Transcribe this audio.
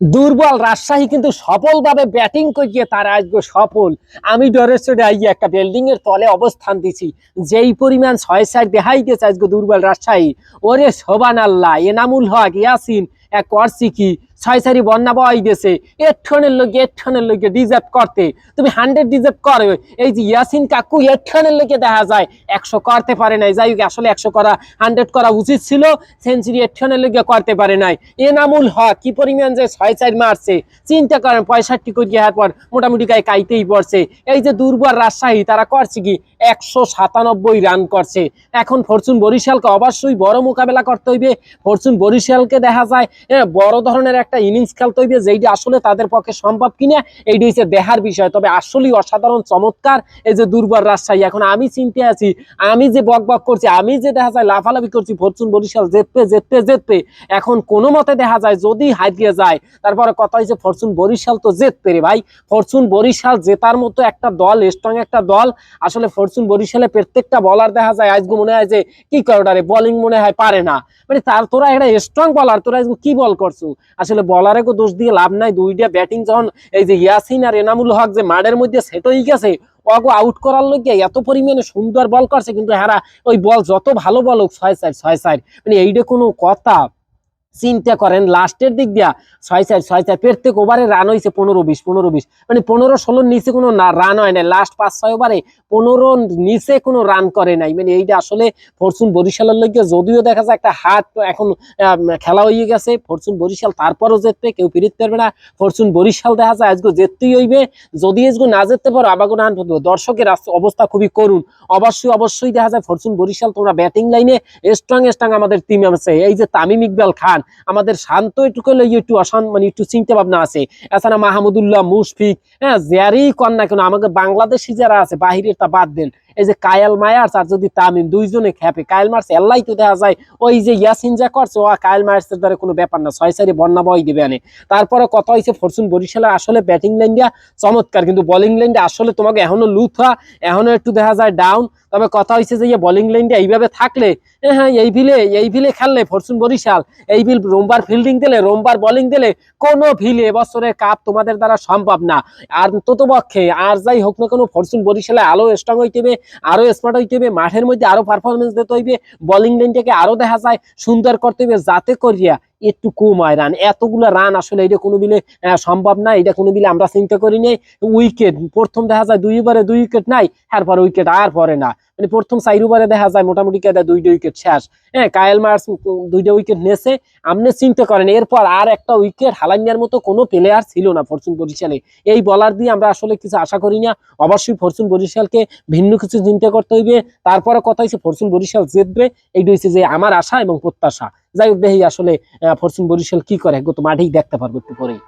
দুর্বল রাজশাহী কিন্তু সফলভাবে ব্যাটিং করিয়ে তারা আসবে সফল। আমি আইয়ে একটা বিল্ডিং এর তলে অবস্থান দিছি। যেই পরিমাণ ছয় সাইড দেহাই গেছে আজকে দুর্বল রাজশাহী। ওরে সোবান আল্লাহ, এনামুল হক, ইয়াসিন, এক করছি কি ছয় সারি বন্যা বয় দিয়েছে এঠনের লোকে এঠনের লোকে ডিজার্ভ করতে। তুমি হান্ড্রেড ডিজার্ভ করো। এই যে ইয়াসিন কাকু এঠনের লোকে দেখা যায়। একশো করতে পারে নাই। যাই আসলে একশো করা হান্ড্রেড করা উচিত ছিল। সেঞ্চুরি এঠনের লোকে করতে পারে নাই। এনামুল হক কি পরিমাণ যে ছয় চার মারছে। চিন্তা করেন, পঁয়ষট্টি কোটি হওয়ার পর মোটামুটি গায়ে কাইতেই পড়ছে। এই যে দুর্বল রাজশাহী, তারা করছে কি? একশো সাতানব্বই রান করছে। এখন ফরচুন বরিশালকে অবশ্যই বড় মোকাবেলা করতে হইবে। ফরচুন বরিশালকে দেখা যায় বড় ধরনের একটা ইনিংস খেলতে হইবে, যেইটা আসলে তাদের পক্ষে সম্ভব কিনা এইটা হচ্ছে দেহার বিষয়। তবে আসলেই অসাধারণ, চমৎকার এই যে দুর্বল রাজশাহী। এখন আমি চিন্তে আছি, আমি যে বক বক করছি, আমি যে দেখা যায় লাফালাফি করছি, ফরচুন বরিশাল জেতপে জেতপে জেতপে এখন কোনো মতে দেখা যায় যদি হারিয়ে যায়, তারপরে কথা হয়েছে ফরচুন বরিশাল তো জেতপে রে ভাই। ফরচুন বরিশাল জেতার মতো একটা দল স্ট্রং একটা দল, আসলে ফরচুন বরিশালে প্রত্যেকটা বলার দেখা যায় আজকে মনে হয় যে কি করে বোলিং মনে হয় পারে না। মানে তার তোরা একটা স্ট্রং বলার তোরা আজকে কি বল করছ? আসলে বলারে কো দোষ দিয়ে লাভ নাই। দুইটা ব্যাটিং যখন এই যে ইয়াসিন আর এনামুল হক যে মাঠের মধ্যে সেট হয়ে গেছে, ওগো আউট করার লোক এত পরিমাণে সুন্দর বল করছে, কিন্তু হ্যাঁ ওই বল যত ভালো বল হোক, ছয় সাইড ছয় সাইড মানে এইটা কোনো কথা চিন্তা করেন লাস্টের দিক দিয়া ছয় চার ছয় চার প্রত্যেক ওভারে রান হয়েছে পনেরো বিশ পনেরো বিশ। মানে পনেরো, ষোলোর নিচে কোনো রান হয় না লাস্ট পাঁচ, ছয় ওভারে পনেরো নিচে কোনো রান করে নাই। মানে এইটা আসলে ফরচুন বরিশালের লোক যদিও দেখা যায় একটা হাট এখন খেলা হয়ে গেছে, ফরচুন বরিশাল তারপরও জিতবে কেউ ফিরিত পারবে না। ফরচুন বরিশাল দেখা যায় আজকে জিততেই হইবে, যদি আজকে না জিততে পারো, আবার কোনো রান পড়বে দর্শকের অবস্থা খুবই করুন অবশ্যই অবশ্যই দেখা যায় ফরচুন বরিশাল, তোমরা ব্যাটিং লাইনে স্ট্রং স্ট্রং আমাদের টিম আছে। এই যে তামিম ইকবাল খান, আমাদের শান্ত এটুকু একটু অশান মানে একটু চিন্তা ভাবনা আছে। এছাড়া মাহমুদুল্লাহ মুশফিক হ্যাঁ যারই না কেন, আমাকে বাংলাদেশি যারা আছে, বাহিরের তা বাদ দেন। এই যে কায়াল মায়ার্স আর যদি তামিম দুইজনে খেপে, কায়াল মার্স এল্লাই তো দেখা যায়, ওই যে ইয়াসিন যা করছে ও কায়াল মায়ার্সের দ্বারা কোনো ব্যাপার না, ছয় সারি বন্যা বয় দেবে আনে। তারপরে কথা হয়েছে ফরচুন বরিশালে আসলে ব্যাটিং লাইনটা চমৎকার, কিন্তু বোলিং লাইনটা আসলে তোমাকে এখনও লুথা, এখনও একটু দেখা যায় ডাউন তবে কথা হয়েছে যে বোলিং লাইনটা এইভাবে থাকলে হ্যাঁ এই ভিলে এই ভিলে খেললে ফরচুন বরিশাল, এই ভিল রোমবার ফিল্ডিং দিলে, রোমবার বোলিং দিলে কোনো ভিলে এবছরের কাপ তোমাদের দ্বারা সম্ভব না। আর তত পক্ষে আর যাই হোক না কোনো, ফরচুন বরিশালে আলো স্ট্রং হইতে হবে আরও স্মার্ট হইতে হবে মাঠের মধ্যে আরও পারফরমেন্স দিতে হইবে বোলিং লাইনটাকে আরও দেখা যায়, সুন্দর করতে হবে যাতে করিয়া একটু কম হয় রান এতগুলো রান আসলে এটা কোনো বিলে সম্ভব না এটা কোনো বিলে আমরা চিন্তা করি নাই। উইকেট প্রথম দেখা যায় দুই ওভারে দুই উইকেট নাই, তারপর উইকেট আর পরে না। মানে প্রথম চার ওভারে দেখা যায় মোটামুটি কেটে দুইটা উইকেট শেষ। হ্যাঁ কায়েল মার্স দুইটা উইকেট নেছে। আপনি চিন্তা করেন, এরপর আর একটা উইকেট হালাইনার মতো কোনো প্লেয়ার ছিল না ফরচুন বরিশালে এই বলার দিয়ে আমরা আসলে কিছু আশা করি না। অবশ্যই ফরচুন বরিশালকে ভিন্ন কিছু চিন্তা করতে হইবে। তারপরে কথা হচ্ছে ফরচুন বরিশাল জিতবে। এইটা হচ্ছে যে আমার আশা এবং প্রত্যাশা। যাই হোক দেখি আসলে ফরচুন বরিশাল কি করে? গত মাঠেই দেখতে পারব একটু পরেই।